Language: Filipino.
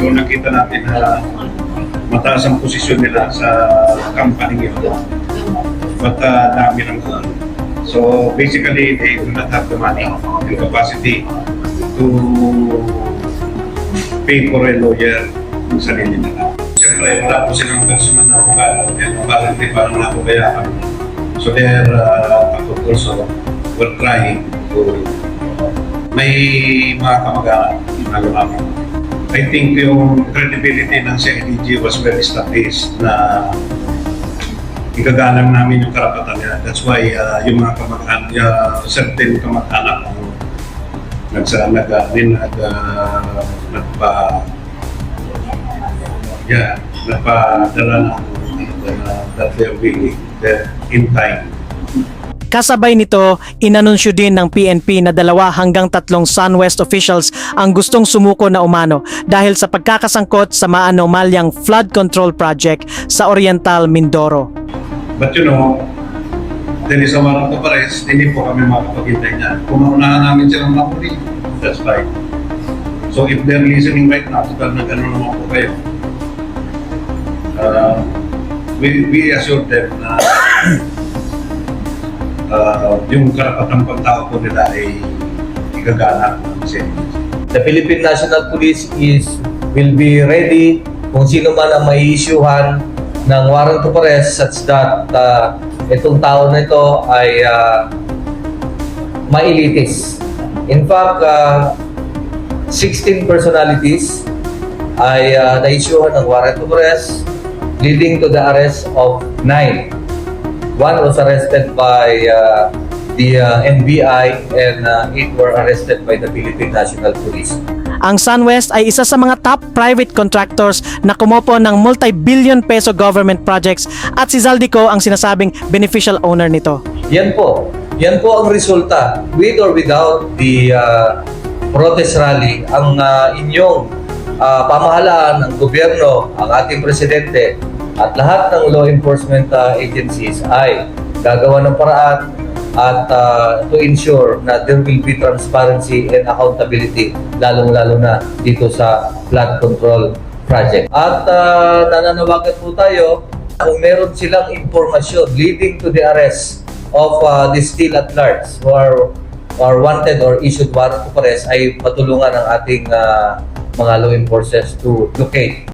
nung nakita natin na mataas ang posisyon nila sa company yun. But uh, dami ng So basically, they do not have the money and capacity to pay for a lawyer yung sarili nila. Siyempre, wala po silang personal na abogado and apparently parang napabayaan. So they're uh, also were trying to may mga kamag-anak na lumapit. I think yung credibility ng CIDG was well established na igagalang namin yung karapatan nila. That's why uh, yung mga kamag-anak, uh, certain kamag-anak ang nagsa nag uh, din nag uh, nagpa yeah nagpadala ng uh, that they're willing that in time Kasabay nito, inanunsyo din ng PNP na dalawa hanggang tatlong SunWest officials ang gustong sumuko na umano dahil sa pagkakasangkot sa maanomalyang flood control project sa Oriental Mindoro. But you know, there is a warrant of arrest, hindi po kami makapaghintay niyan. Kung maunahan namin silang makuli, that's fine. So if they're listening right now, total na gano'n naman po kayo. Uh, we, we assure them na uh, yung karapatang pagtao po nila ay igagana. The Philippine National Police is will be ready kung sino man ang mai-issuehan ng warrant of arrest such that uh, itong tao na ito ay uh, mailitis. In fact, uh, 16 personalities ay uh, na-issuehan ng warrant of arrest leading to the arrest of 9. One was arrested by uh, the uh, NBI and uh, eight were arrested by the Philippine National Police. Ang SunWest ay isa sa mga top private contractors na kumopo ng multi-billion peso government projects at si Zaldico ang sinasabing beneficial owner nito. Yan po. Yan po ang resulta. With or without the uh, protest rally, ang uh, inyong uh, pamahalaan, ang gobyerno, ang ating presidente, at lahat ng law enforcement uh, agencies ay gagawa ng paraan at uh, to ensure na there will be transparency and accountability lalong-lalo na dito sa flood control project. At uh, nananawagan po tayo kung meron silang impormasyon leading to the arrest of uh, the still at large who are, are wanted or issued warrant of arrest ay patulungan ng ating uh, mga law enforcers to locate